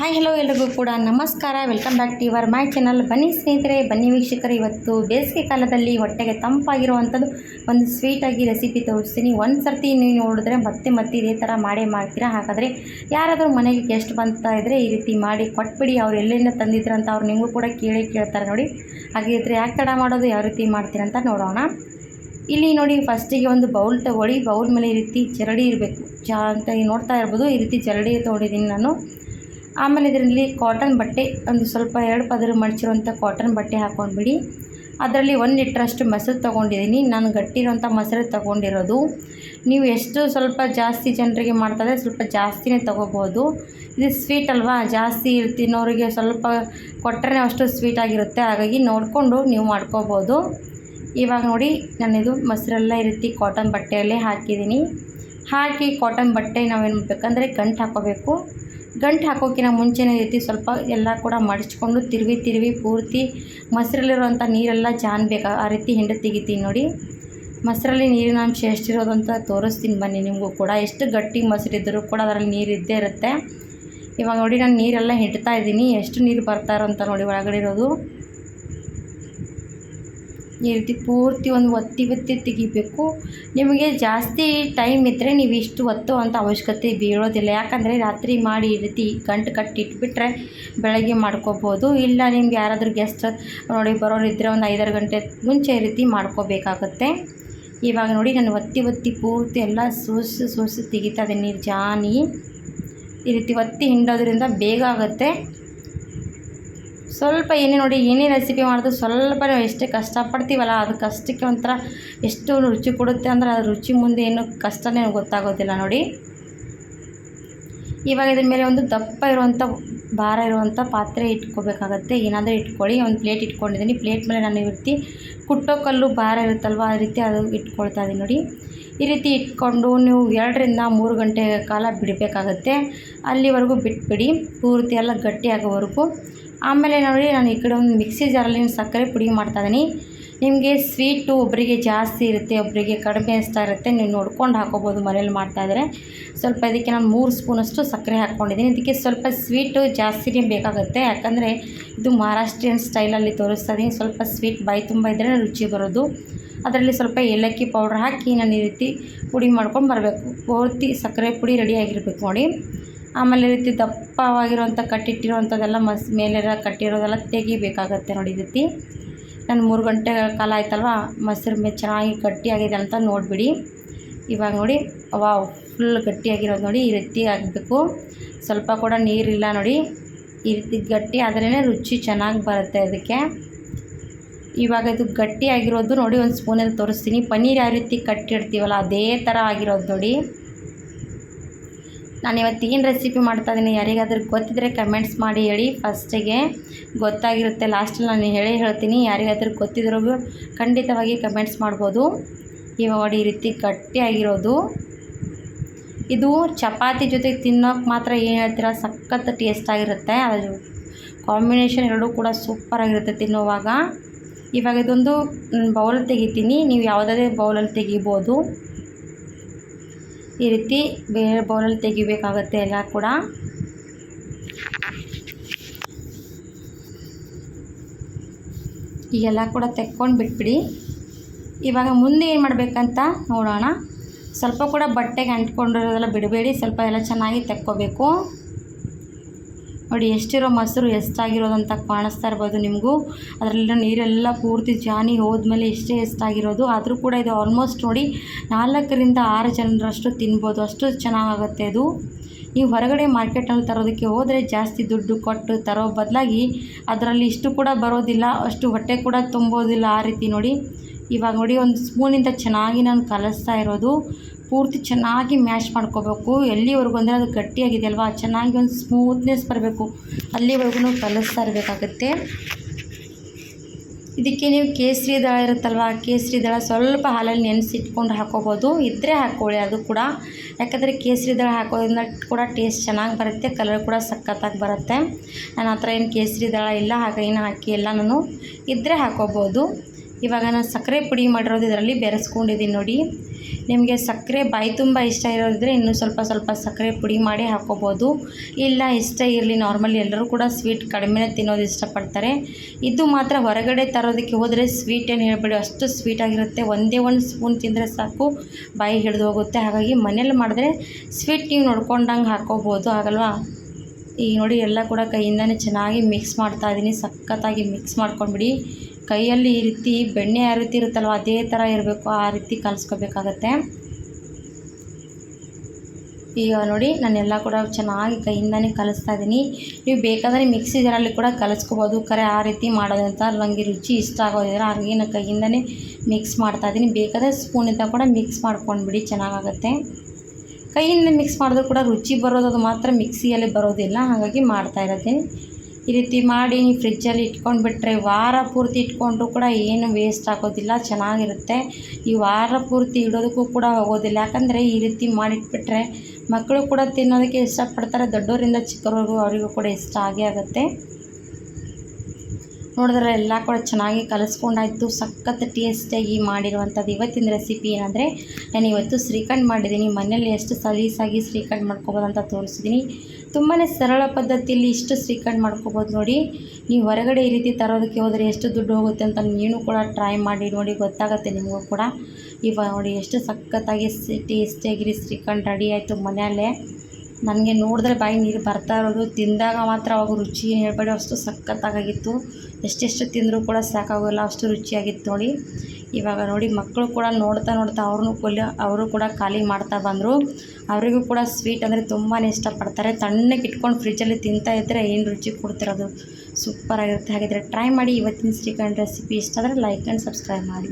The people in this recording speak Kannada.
ಹಾಯ್ ಹಲೋ ಎಲ್ರಿಗೂ ಕೂಡ ನಮಸ್ಕಾರ. Welcome back to your my channel ಬನ್ನಿ ಸ್ನೇಹಿತರೆ, ಬನ್ನಿ ವೀಕ್ಷಕರು, ಇವತ್ತು ಬೇಸಿಗೆ ಕಾಲದಲ್ಲಿ ಹೊಟ್ಟೆಗೆ ತಂಪಾಗಿರುವಂಥದ್ದು ಒಂದು ಸ್ವೀಟಾಗಿ ರೆಸಿಪಿ ತೋರಿಸ್ತೀನಿ. ಒಂದು ಸರ್ತಿ ನೀವು ನೋಡಿದ್ರೆ ಮತ್ತೆ ಮತ್ತೆ ಇದೇ ಥರ ಮಾಡೇ ಮಾಡ್ತೀರಾ? ಹಾಗಾದರೆ ಯಾರಾದರೂ ಮನೆಗೆ ಗೆಸ್ಟ್ ಬಂತಾ ಇದ್ದರೆ ಈ ರೀತಿ ಮಾಡಿ ಕೊಟ್ಬಿಡಿ. ಅವ್ರು ಎಲ್ಲಿಂದ ತಂದಿದ್ರು ಅಂತ ಅವ್ರು ನಿಮಗೂ ಕೂಡ ಕೇಳಿ ಕೇಳ್ತಾರೆ ನೋಡಿ. ಹಾಗಿದ್ರೆ ಯಾಕೆ ತಡ ಮಾಡೋದು, ಯಾವ ರೀತಿ ಮಾಡ್ತೀರಂತ ನೋಡೋಣ. ಇಲ್ಲಿ ನೋಡಿ ಫಸ್ಟಿಗೆ ಒಂದು ಬೌಲ್ ತಗೊಳ್ಳಿ. ಬೌಲ್ ಮೇಲೆ ಈ ರೀತಿ ಚರಡಿ ಇರಬೇಕು. ಚಾ ಅಂತ ನೋಡ್ತಾ ಇರ್ಬೋದು. ಈ ರೀತಿ ಚರಡಿ ತೊಗೊಂಡಿದ್ದೀನಿ ನಾನು. ಆಮೇಲೆ ಇದರಲ್ಲಿ ಕಾಟನ್ ಬಟ್ಟೆ, ಒಂದು ಸ್ವಲ್ಪ ಎರಡು ಪದರ ಮಡಚಿರುವಂಥ ಕಾಟನ್ ಬಟ್ಟೆ ಹಾಕ್ಕೊಂಡ್ಬಿಡಿ ಅದರಲ್ಲಿ ಒಂದು ಲೀಟ್ರಷ್ಟು ಮೊಸರು ತೊಗೊಂಡಿದ್ದೀನಿ. ನಾನು ಗಟ್ಟಿರುವಂಥ ಮೊಸರು ತೊಗೊಂಡಿರೋದು. ನೀವು ಎಷ್ಟು ಸ್ವಲ್ಪ ಜಾಸ್ತಿ ಜನರಿಗೆ ಮಾಡ್ತಾರೆ ಸ್ವಲ್ಪ ಜಾಸ್ತಿನೇ ತೊಗೋಬೋದು. ಇದು ಸ್ವೀಟ್ ಅಲ್ವಾ? ಜಾಸ್ತಿ ತಿನ್ನೋರಿಗೆ ಸ್ವಲ್ಪ ಕೊಟ್ಟರೆ ಅಷ್ಟು ಸ್ವೀಟ್ ಆಗಿರುತ್ತೆ. ಹಾಗಾಗಿ ನೋಡಿಕೊಂಡು ನೀವು ಮಾಡ್ಕೋಬೋದು. ಇವಾಗ ನೋಡಿ, ನಾನಿದು ಮೊಸರೆಲ್ಲ ಈ ರೀತಿ ಕಾಟನ್ ಬಟ್ಟೆಯಲ್ಲೇ ಹಾಕಿದ್ದೀನಿ. ಹಾಕಿ ಕಾಟನ್ ಬಟ್ಟೆ ನಾವೇನು ಮಾಡಬೇಕಂದ್ರೆ ಗಂಟು ಹಾಕೋಬೇಕು. ಗಂಟು ಹಾಕೋಕ್ಕಿಂತ ಮುಂಚೆನೇ ರೀತಿ ಸ್ವಲ್ಪ ಎಲ್ಲ ಕೂಡ ಮಡಚ್ಕೊಂಡು ತಿರುವಿ ತಿರುವಿ ಪೂರ್ತಿ ಮೊಸರಲ್ಲಿರುವಂಥ ನೀರೆಲ್ಲ ಜಾನ್ಬೇಕು ಆ ರೀತಿ ಹಿಂಡ ತೆಗಿತೀನಿ ನೋಡಿ. ಮೊಸರಲ್ಲಿ ನೀರಿನ ಅಂಶ ಎಷ್ಟಿರೋದು ಅಂತ ತೋರಿಸ್ತೀನಿ ಬನ್ನಿ ನಿಮಗೂ ಕೂಡ. ಎಷ್ಟು ಗಟ್ಟಿ ಮೊಸರಿದ್ದರೂ ಕೂಡ ಅದರಲ್ಲಿ ನೀರು ಇದ್ದೇ ಇರುತ್ತೆ. ಇವಾಗ ನೋಡಿ, ನಾನು ನೀರೆಲ್ಲ ಹಿಂಡ್ತಾ ಇದ್ದೀನಿ. ಎಷ್ಟು ನೀರು ಬರ್ತಾ ಇರೋಂಥ ನೋಡಿ ಒಳಗಡೆ ಇರೋದು. ಈ ರೀತಿ ಪೂರ್ತಿ ಒಂದು ಒತ್ತಿ ಒತ್ತಿ ತೆಗಿಬೇಕು. ನಿಮಗೆ ಜಾಸ್ತಿ ಟೈಮ್ ಇದ್ದರೆ ನೀವು ಇಷ್ಟು ಒತ್ತು ಅಂತ ಅವಶ್ಯಕತೆ ಬೀಳೋದಿಲ್ಲ. ಯಾಕಂದರೆ ರಾತ್ರಿ ಮಾಡಿ ಈ ರೀತಿ ಗಂಟು ಕಟ್ಟಿ ಇಟ್ಬಿಟ್ರೆ ಬೆಳಗ್ಗೆ ಮಾಡ್ಕೋಬೋದು. ಇಲ್ಲ ನಿಮ್ಗೆ ಯಾರಾದರೂ ಗೆಸ್ಟ್ ನೋಡಿ ಬರೋರು ಇದ್ದರೆ ಒಂದು ಐದಾರು ಗಂಟೆ ಮುಂಚೆ ಈ ರೀತಿ ಮಾಡ್ಕೋಬೇಕಾಗುತ್ತೆ. ಇವಾಗ ನೋಡಿ ನಾನು ಒತ್ತಿ ಒತ್ತಿ ಪೂರ್ತಿ ಎಲ್ಲ ಸೂಸು ಸೂಸು ತೆಗಿತಾ ಇದ್ದೀನಿ. ನೀರು ಜಾನಿ ಈ ರೀತಿ ಒತ್ತಿ ಹಿಂಡೋದ್ರಿಂದ ಬೇಗ ಆಗುತ್ತೆ. ಸ್ವಲ್ಪ ಏನೇ ನೋಡಿ ಏನೇ ರೆಸಿಪಿ ಮಾಡಿದ್ರು ಸ್ವಲ್ಪ ನಾವು ಎಷ್ಟೇ ಕಷ್ಟಪಡ್ತೀವಲ್ಲ, ಅದು ಕಷ್ಟಕ್ಕೆ ಒಂಥರ ಎಷ್ಟು ರುಚಿ ಕೊಡುತ್ತೆ ಅಂದ್ರೆ ಅದು ರುಚಿ ಮುಂದೆ ಏನು ಕಷ್ಟನೇ ಗೊತ್ತಾಗೋದಿಲ್ಲ ನೋಡಿ. ಇವಾಗ ಇದ್ರ ಮೇಲೆ ಒಂದು ದಪ್ಪ ಇರುವಂಥ ಭಾರ ಇರುವಂಥ ಪಾತ್ರೆ ಇಟ್ಕೋಬೇಕಾಗತ್ತೆ. ಏನಾದರೂ ಇಟ್ಕೊಳ್ಳಿ, ಒಂದು ಪ್ಲೇಟ್ ಇಟ್ಕೊಂಡಿದ್ದೀನಿ. ಪ್ಲೇಟ್ ಮೇಲೆ ನಾನು ಈ ರೀತಿ ಕುಟ್ಟೋ ಕಲ್ಲು ಭಾರ ಇರುತ್ತಲ್ವ, ಆ ರೀತಿ ಅದು ಇಟ್ಕೊಳ್ತಾ ಇದ್ದೀನಿ ನೋಡಿ. ಈ ರೀತಿ ಇಟ್ಕೊಂಡು ನೀವು ಎರಡರಿಂದ ಮೂರು ಗಂಟೆ ಕಾಲ ಬಿಡಬೇಕಾಗತ್ತೆ. ಅಲ್ಲಿವರೆಗೂ ಬಿಟ್ಬಿಡಿ. ಪೂರ್ತಿ ಎಲ್ಲ ಗಟ್ಟಿ ಆಗೋವರೆಗೂ ಆಮೇಲೆ ನೋಡಿ, ನಾನು ಈ ಕಡೆ ಒಂದು ಮಿಕ್ಸಿ ಜಾರಲ್ಲಿ ಸಕ್ಕರೆ ಪುಡಿ ಮಾಡ್ತಾಯಿದ್ದೀನಿ ನಿಮಗೆ ಸ್ವೀಟು ಒಬ್ಬರಿಗೆ ಜಾಸ್ತಿ ಇರುತ್ತೆ ಒಬ್ಬರಿಗೆ ಕಡಿಮೆ ಇಷ್ಟ ಇರುತ್ತೆ, ನೀವು ನೋಡ್ಕೊಂಡು ಹಾಕೋಬೋದು ಮನೇಲಿ ಮಾಡ್ತಾಯಿದ್ರೆ ಸ್ವಲ್ಪ ಇದಕ್ಕೆ ನಾನು ಮೂರು ಸ್ಪೂನಷ್ಟು ಸಕ್ಕರೆ ಹಾಕ್ಕೊಂಡಿದ್ದೀನಿ. ಇದಕ್ಕೆ ಸ್ವಲ್ಪ ಸ್ವೀಟು ಜಾಸ್ತಿನೇ ಬೇಕಾಗುತ್ತೆ. ಯಾಕಂದರೆ ಇದು ಮಹಾರಾಷ್ಟ್ರೀಯನ್ ಸ್ಟೈಲಲ್ಲಿ ತೋರಿಸ್ತಾ ಇದ್ದೀನಿ. ಸ್ವಲ್ಪ ಸ್ವೀಟ್ ಬಾಯಿ ತುಂಬ ಇದ್ದರೆ ರುಚಿ ಬರೋದು. ಅದರಲ್ಲಿ ಸ್ವಲ್ಪ ಏಲಕ್ಕಿ ಪೌಡ್ರ್ ಹಾಕಿ ನಾನು ಈ ರೀತಿ ಪುಡಿ ಮಾಡ್ಕೊಂಡು ಬರಬೇಕು. ಪೂರ್ತಿ ಸಕ್ಕರೆ ಪುಡಿ ರೆಡಿಯಾಗಿರಬೇಕು ನೋಡಿ. ಆಮೇಲೆ ಈ ರೀತಿ ದಪ್ಪವಾಗಿರುವಂಥ ಕಟ್ಟಿಟ್ಟಿರುವಂಥದ್ದೆಲ್ಲ ಮಸ್ ಮೇಲೆಲ್ಲ ಕಟ್ಟಿರೋದೆಲ್ಲ ತೆಗಿಬೇಕಾಗತ್ತೆ ನೋಡಿ ರೀತಿ. ನಾನು ಮೂರು ಗಂಟೆ ಕಾಲ ಆಯ್ತಲ್ವ? ಮೊಸರು ಮೇ ಚೆನ್ನಾಗಿ ಗಟ್ಟಿಯಾಗಿದೆ ಅಂತ ನೋಡಿಬಿಡಿ. ಇವಾಗ ನೋಡಿ, ವಾವ್, ಫುಲ್ ಗಟ್ಟಿಯಾಗಿರೋದು ನೋಡಿ ಈ ರೀತಿ ಆಗಬೇಕು. ಸ್ವಲ್ಪ ಕೂಡ ನೀರಿಲ್ಲ ನೋಡಿ. ಈ ರೀತಿ ಗಟ್ಟಿ ಆದ್ರೇ ರುಚಿ ಚೆನ್ನಾಗಿ ಬರುತ್ತೆ ಅದಕ್ಕೆ. ಇವಾಗ ಇದು ಗಟ್ಟಿಯಾಗಿರೋದು ನೋಡಿ ಒಂದು ಸ್ಪೂನಲ್ಲಿ ತೋರಿಸ್ತೀನಿ. ಪನ್ನೀರ್ ಯಾವ ರೀತಿ ಕಟ್ಟಿಡ್ತೀವಲ್ಲ ಅದೇ ಥರ ಆಗಿರೋದು ನೋಡಿ. ನಾನು ಇವತ್ತು ಏನು ರೆಸಿಪಿ ಮಾಡ್ತಾ ಇದ್ದೀನಿ ಯಾರಿಗಾದ್ರೂ ಗೊತ್ತಿದ್ದರೆ ಕಮೆಂಟ್ಸ್ ಮಾಡಿ ಹೇಳಿ. ಫಸ್ಟಿಗೆ ಗೊತ್ತಾಗಿರುತ್ತೆ ಲಾಸ್ಟಲ್ಲಿ ನಾನು ಹೇಳೇ ಹೇಳ್ತೀನಿ, ಯಾರಿಗಾದ್ರೂ ಗೊತ್ತಿದ್ರೂ ಖಂಡಿತವಾಗಿ ಕಮೆಂಟ್ಸ್ ಮಾಡ್ಬೋದು. ಇವಾಗ ನೋಡಿ, ಈ ರೀತಿ ಗಟ್ಟಿಯಾಗಿರೋದು. ಇದು ಚಪಾತಿ ಜೊತೆಗೆ ತಿನ್ನೋಕೆ ಮಾತ್ರ ಏನು ಹೇಳ್ತೀರಾ, ಸಖತ್ ಟೇಸ್ಟ್ ಆಗಿರುತ್ತೆ. ಅದು ಕಾಂಬಿನೇಷನ್ ಎರಡೂ ಕೂಡ ಸೂಪರಾಗಿರುತ್ತೆ ತಿನ್ನುವಾಗ. ಇವಾಗ ಇದೊಂದು ಬೌಲ್ ತೆಗಿತೀನಿ. ನೀವು ಯಾವುದಾದ್ರೆ ಬೌಲಲ್ಲಿ ತೆಗಿಬೋದು. ಈ ರೀತಿ ಬೇರೆ ಬೌಲಲ್ಲಿ ತೆಗಿಬೇಕಾಗುತ್ತೆ ಎಲ್ಲ ಕೂಡ. ಈಗೆಲ್ಲ ಕೂಡ ತೆಕ್ಕೊಂಡು ಬಿಟ್ಬಿಡಿ. ಇವಾಗ ಮುಂದೆ ಏನು ಮಾಡಬೇಕಂತ ನೋಡೋಣ. ಸ್ವಲ್ಪ ಕೂಡ ಬಟ್ಟೆಗೆ ಅಂಟ್ಕೊಂಡಿರೋದೆಲ್ಲ ಬಿಡಬೇಡಿ. ಸ್ವಲ್ಪ ಎಲ್ಲ ಚೆನ್ನಾಗಿ ತೆಕ್ಕೋಬೇಕು. ನೋಡಿ, ಎಷ್ಟಿರೋ ಮೊಸರು ಎಷ್ಟಾಗಿರೋದಂತ ಕಾಣಿಸ್ತಾ ಇರ್ಬೋದು ನಿಮಗೂ. ಅದರಲ್ಲಿರೋ ನೀರೆಲ್ಲ ಪೂರ್ತಿ ಜಾನಿ ಹೋದ್ಮೇಲೆ ಎಷ್ಟೇ ಎಷ್ಟಾಗಿರೋದು, ಆದರೂ ಕೂಡ ಇದು ಆಲ್ಮೋಸ್ಟ್ ನೋಡಿ ನಾಲ್ಕರಿಂದ ಆರು ಜನರಷ್ಟು ತಿನ್ಬೋದು. ಅಷ್ಟು ಚೆನ್ನಾಗಾಗುತ್ತೆ ಅದು. ನೀವು ಹೊರಗಡೆ ಮಾರ್ಕೆಟಲ್ಲಿ ತರೋದಕ್ಕೆ ಹೋದರೆ ಜಾಸ್ತಿ ದುಡ್ಡು ಕೊಟ್ಟು ತರೋ ಬದಲಾಗಿ ಅದರಲ್ಲಿ ಇಷ್ಟು ಕೂಡ ಬರೋದಿಲ್ಲ, ಅಷ್ಟು ಹೊಟ್ಟೆ ಕೂಡ ತುಂಬೋದಿಲ್ಲ ಆ ರೀತಿ ನೋಡಿ. ಇವಾಗ ನೋಡಿ, ಒಂದು ಸ್ಪೂನಿಂದ ಚೆನ್ನಾಗಿ ನಾನು ಕಲಿಸ್ತಾ ಇರೋದು. ಪೂರ್ತಿ ಚೆನ್ನಾಗಿ ಮ್ಯಾಶ್ ಮಾಡ್ಕೋಬೇಕು. ಎಲ್ಲಿವರೆಗೂ ಅಂದರೆ ಅದು ಗಟ್ಟಿಯಾಗಿದೆ ಅಲ್ವಾ ಚೆನ್ನಾಗಿ ಒಂದು ಸ್ಮೂತ್ನೆಸ್ ಬರಬೇಕು. ಅಲ್ಲಿವರೆಗೂ ಕಲಿಸ್ತಾ ಇರಬೇಕಾಗುತ್ತೆ. ಇದಕ್ಕೆ ನೀವು ಕೇಸರಿ ದಳ ಇರುತ್ತಲ್ವ? ಕೇಸರಿ ದಳ ಸ್ವಲ್ಪ ಹಾಲಲ್ಲಿ ನೆನೆಸಿಟ್ಕೊಂಡು ಹಾಕೋಬೋದು. ಇದ್ದರೆ ಹಾಕ್ಕೊಳ್ಳಿ ಅದು ಕೂಡ. ಯಾಕಂದರೆ ಕೇಸರಿ ದಳ ಹಾಕೋದ್ರಿಂದ ಕೂಡ ಟೇಸ್ಟ್ ಚೆನ್ನಾಗಿ ಬರುತ್ತೆ ಕಲರ್ ಕೂಡ ಸಖತ್ತಾಗಿ ಬರುತ್ತೆ. ನನ್ನ ಹತ್ರ ಏನು ಕೇಸರಿ ದಳ ಇಲ್ಲ, ಹಾಗೆ ಏನು ಹಾಕಿ ಎಲ್ಲ ನಾನು ಇದ್ದರೆ ಹಾಕೋಬೋದು. ಇವಾಗ ನಾನು ಸಕ್ಕರೆ ಪುಡಿ ಮಾಡಿರೋದು ಇದರಲ್ಲಿ ಬೆರೆಸ್ಕೊಂಡಿದ್ದೀನಿ ನೋಡಿ. ನಿಮಗೆ ಸಕ್ಕರೆ ಬಾಯಿ ತುಂಬ ಇಷ್ಟ ಇರೋದಿದ್ರೆ ಇನ್ನೂ ಸ್ವಲ್ಪ ಸ್ವಲ್ಪ ಸಕ್ಕರೆ ಪುಡಿ ಮಾಡಿ ಹಾಕ್ಕೋಬೋದು ಇಲ್ಲ, ಇಷ್ಟ ಇರಲಿ. ನಾರ್ಮಲಿ ಎಲ್ಲರೂ ಕೂಡ ಸ್ವೀಟ್ ಕಡಿಮೆ ತಿನ್ನೋದು ಇಷ್ಟಪಡ್ತಾರೆ. ಇದು ಮಾತ್ರ ಹೊರಗಡೆ ತರೋದಕ್ಕೆ ಹೋದರೆ ಸ್ವೀಟ್ ಏನು ಹೇಳ್ಬೇಡಿ. ಅಷ್ಟು ಸ್ವೀಟಾಗಿರುತ್ತೆ ಒಂದೇ ಒಂದು ಸ್ಪೂನ್ ತಿಂದರೆ ಸಾಕು. ಬಾಯಿ ಹಿಡಿದು ಹೋಗುತ್ತೆ. ಹಾಗಾಗಿ ಮನೇಲಿ ಮಾಡಿದ್ರೆ ಸ್ವೀಟ್ ನೀವು ನೋಡ್ಕೊಂಡಂಗೆ ಹಾಕ್ಕೋಬೋದು ಆಗಲ್ವಾ ಈಗ ನೋಡಿ, ಎಲ್ಲ ಕೂಡ ಕೈಯಿಂದನೇ ಚೆನ್ನಾಗಿ ಮಿಕ್ಸ್ ಮಾಡ್ತಾ ಇದ್ದೀನಿ ಸಖತ್ತಾಗಿ ಮಿಕ್ಸ್ ಮಾಡ್ಕೊಂಡ್ಬಿಡಿ. ಕೈಯಲ್ಲಿ ಈ ರೀತಿ ಬೆಣ್ಣೆ ಯಾವ ರೀತಿ ಇರುತ್ತಲ್ವ, ಅದೇ ಥರ ಇರಬೇಕು, ಆ ರೀತಿ ಕಲಿಸ್ಕೋಬೇಕಾಗತ್ತೆ. ಈಗ ನೋಡಿ, ನಾನೆಲ್ಲ ಕೂಡ ಚೆನ್ನಾಗಿ ಕೈಯಿಂದನೇ ಕಲಿಸ್ತಾ ಇದ್ದೀನಿ. ನೀವು ಬೇಕಾದರೆ ಮಿಕ್ಸಿ ಜಾರಲ್ಲಿ ಕೂಡ ಕಲಿಸ್ಕೋಬೋದು. ಕರೆ ಆ ರೀತಿ ಮಾಡೋದಂತ ನನಗೆ ರುಚಿ ಇಷ್ಟ ಆಗೋದಿಲ್ಲ, ಹಾಗಾಗಿ ನಾನು ಕೈಯಿಂದನೇ ಮಿಕ್ಸ್ ಮಾಡ್ತಾ ಇದ್ದೀನಿ. ಬೇಕಾದರೆ ಸ್ಪೂನಿಂದ ಕೂಡ ಮಿಕ್ಸ್ ಮಾಡ್ಕೊಂಡ್ಬಿಡಿ, ಚೆನ್ನಾಗಾಗತ್ತೆ. ಕೈಯಿಂದ ಮಿಕ್ಸ್ ಮಾಡಿದ್ರು ಕೂಡ ರುಚಿ ಬರೋದು ಮಾತ್ರ ಮಿಕ್ಸಿಯಲ್ಲಿ ಬರೋದಿಲ್ಲ, ಹಾಗಾಗಿ ಮಾಡ್ತಾ ಇರೋದೇ. ಈ ರೀತಿ ಮಾಡಿ ಫ್ರಿಜ್ಜಲ್ಲಿ ಇಟ್ಕೊಂಡು ಬಿಟ್ಟರೆ ವಾರ ಪೂರ್ತಿ ಇಟ್ಕೊಂಡ್ರು ಕೂಡ ಏನು ವೇಸ್ಟ್ ಆಗೋದಿಲ್ಲ, ಚೆನ್ನಾಗಿರುತ್ತೆ. ಈ ವಾರ ಪೂರ್ತಿ ಇಡೋದಕ್ಕೂ ಕೂಡ ಹೋಗೋದಿಲ್ಲ ಯಾಕಂದರೆ ಈ ರೀತಿ ಮಾಡಿಟ್ಬಿಟ್ರೆ ಮಕ್ಕಳು ಕೂಡ ತಿನ್ನೋದಕ್ಕೆ ಇಷ್ಟಪಡ್ತಾರೆ ದೊಡ್ಡವರಿಂದ ಚಿಕ್ಕವ್ರಿಗೂ ಅವರಿಗೂ ಕೂಡ ಇಷ್ಟ ಆಗೇ ಆಗುತ್ತೆ. ನೋಡಿದ್ರೆ ಎಲ್ಲ ಕೂಡ ಚೆನ್ನಾಗಿ ಕಲಿಸ್ಕೊಂಡಾಯ್ತು. ಸಖತ್ ಟೇಸ್ಟಾಗಿ ಮಾಡಿರುವಂಥದ್ದು ಇವತ್ತಿನ ರೆಸಿಪಿ ಏನಂದರೆ ನಾನು ಇವತ್ತು ಶ್ರೀಖಂಡ್ ಮಾಡಿದ್ದೀನಿ. ಮನೇಲಿ ಎಷ್ಟು ಸಲೀಸಾಗಿ ಶ್ರೀಖಂಡ್ ಮಾಡ್ಕೊಬೋದು ಅಂತ ತೋರಿಸಿದ್ದೀನಿ. ತುಂಬಾ ಸರಳ ಪದ್ಧತಿಯಲ್ಲಿ ಇಷ್ಟು ಶ್ರೀಖಂಡ್ ಮಾಡ್ಕೋಬೋದು ನೋಡಿ. ನೀವು ಹೊರಗಡೆ ಈ ರೀತಿ ತರೋದಕ್ಕೆ ಹೋದರೆ ಎಷ್ಟು ದುಡ್ಡು ಹೋಗುತ್ತೆ ಅಂತ ನೀನು ಕೂಡ ಟ್ರೈ ಮಾಡಿ ನೋಡಿ, ಗೊತ್ತಾಗುತ್ತೆ ನಿಮಗೂ ಕೂಡ. ಇವಾಗ ನೋಡಿ, ಎಷ್ಟು ಸಖತ್ತಾಗಿ ಟೇಸ್ಟಿಯಾಗಿರಿ ಶ್ರೀಖಂಡ್. ರೆಡಿ ಆಯಿತು ಮನೆಯಲ್ಲೇ. ನನಗೆ ನೋಡಿದ್ರೆ ಬಾಯಿ ನೀರು ಬರ್ತಾ ಇರೋದು. ತಿಂದಾಗ ಮಾತ್ರ ಅವಾಗ ರುಚಿ ಹೇಳ್ಬೇಡಿ, ಅಷ್ಟು ಸಖತ್ತಾಗಿತ್ತು ಎಷ್ಟೆಷ್ಟು ತಿಂದರೂ ಕೂಡ ಸಾಕಾಗೋಲ್ಲ, ಅಷ್ಟು ರುಚಿಯಾಗಿತ್ತು ನೋಡಿ. ಇವಾಗ ನೋಡಿ, ಮಕ್ಕಳು ಕೂಡ ನೋಡ್ತಾ ನೋಡ್ತಾ ಅವ್ರನ್ನೂ ಕೊಲ್ಲ, ಅವರು ಕೂಡ ಖಾಲಿ ಮಾಡ್ತಾ ಬಂದರು. ಅವರಿಗೂ ಕೂಡ ಸ್ವೀಟ್ ಅಂದರೆ ತುಂಬಾ ಇಷ್ಟಪಡ್ತಾರೆ. ತಣ್ಣಗೆ ಇಟ್ಕೊಂಡು ಫ್ರಿಜ್ಜಲ್ಲಿ ತಿಂತಾ ಇದ್ದರೆ ಏನು ರುಚಿ ಕೊಡ್ತಿರೋದು? ಸೂಪರಾಗಿರುತ್ತೆ ಹಾಗಿದ್ರೆ ಟ್ರೈ ಮಾಡಿ ಇವತ್ತಿನ ಶ್ರೀಖಂಡ್ ರೆಸಿಪಿ ಇಷ್ಟ ಆದರೆ ಲೈಕ್ ಆ್ಯಂಡ್ ಸಬ್ಸ್ಕ್ರೈಬ್ ಮಾಡಿ.